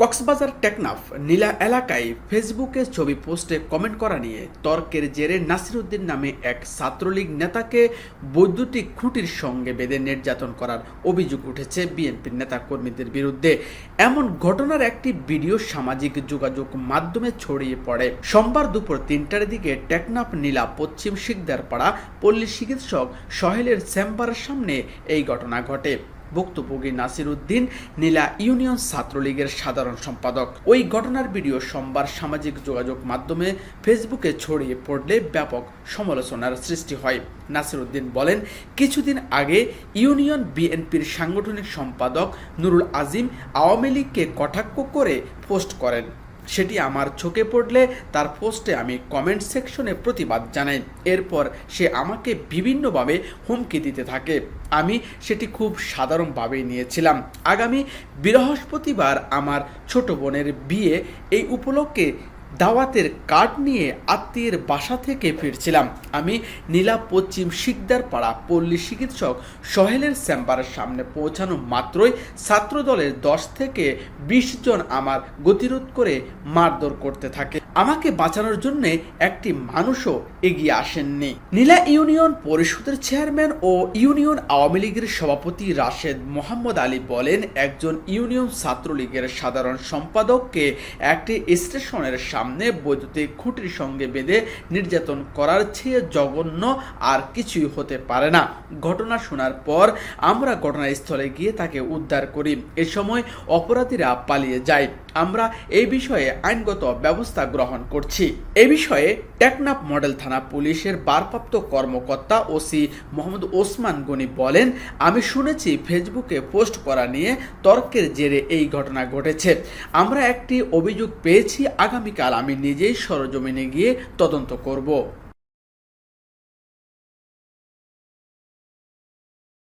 কক্সবাজার টেকনাফ নীলা এলাকায় ফেসবুকে ছবি পোস্টে কমেন্ট করা নিয়ে তর্কের জেরে নাসিরুদ্দিন নামে এক ছাত্রলীগ নেতাকে বৈদ্যুতিক খুঁটির সঙ্গে বেঁধে নির্যাতন করার অভিযোগ উঠেছে বিএনপির নেতা কর্মীদের বিরুদ্ধে। এমন ঘটনার একটি ভিডিও সামাজিক যোগাযোগ মাধ্যমে ছড়িয়ে পড়ে। সোমবার দুপুর তিনটার দিকে টেকনাফ নীলা পশ্চিম শিকদারপাড়া পল্লী চিকিৎসক সহেলের চেম্বারের সামনে এই ঘটনা ঘটে। ভুক্তভোগী নাসির উদ্দিন নীলা ইউনিয়ন ছাত্রলীগের সাধারণ সম্পাদক। ওই ঘটনার ভিডিও সোমবার সামাজিক যোগাযোগ মাধ্যমে ফেসবুকে ছড়িয়ে পড়লে ব্যাপক সমালোচনার সৃষ্টি হয়। নাসির উদ্দিন বলেন, কিছুদিন আগে ইউনিয়ন বিএনপির সাংগঠনিক সম্পাদক নুরুল আজিম আওয়ামী লীগকে কটাক্ষ করে পোস্ট করেন। সেটি আমার চোখে পড়লে তার পোস্টে আমি কমেন্ট সেকশনে প্রতিবাদ জানাই। এরপর সে আমাকে বিভিন্নভাবে হুমকি দিতে থাকে। আমি সেটি খুব সাধারণভাবেই নিয়েছিলাম। আগামী বৃহস্পতিবার আমার ছোট বোনের বিয়ে এই উপলক্ষে দাওয়াতের কার্ড নিয়ে আত্মীয়ের বাসা থেকে ফিরছিলাম। আমি নীলা পশ্চিম শিকদার পাড়া পল্লী চিকিৎসক সহেলের চেম্বারের সামনে পৌঁছানো মাত্রই ছাত্রদলের দশ থেকে বিশ জন আমার গতিরোধ করে মারধর করতে থাকে। আমাকে বাঁচানোর জন্য একটি মানুষও এগিয়ে আসেননি। নীলা ইউনিয়ন পরিষদের চেয়ারম্যান ও ইউনিয়ন আওয়ামী লীগের সভাপতি রাশেদ মোহাম্মদ আলী বলেন, একজন ইউনিয়ন ছাত্রলীগের সাধারণ সম্পাদককে একটি স্টেশনের সামনে বৈদ্যুতিক খুঁটির সঙ্গে বেঁধে নির্যাতন করার চেয়ে জঘন্য আর কিছুই হতে পারে না। ঘটনা শোনার পর আমরা ঘটনাস্থলে গিয়ে তাকে উদ্ধার করি। এ সময় অপরাধীরা পালিয়ে যায়। আমরা এই বিষয়ে আইনগত ব্যবস্থা গ্রহণ করছি। এ বিষয়ে টেকনাফ মডেল থানা পুলিশের ভারপ্রাপ্ত কর্মকর্তা ওসি মোহাম্মদ ওসমান গনি বলেন, আমি শুনেছি ফেসবুকে পোস্ট করা নিয়ে তর্কের জেরে এই ঘটনা ঘটেছে। আমরা একটি অভিযোগ পেয়েছি আগামীকাল আমি নিজেই সরজমিনে গিয়ে তদন্ত করব।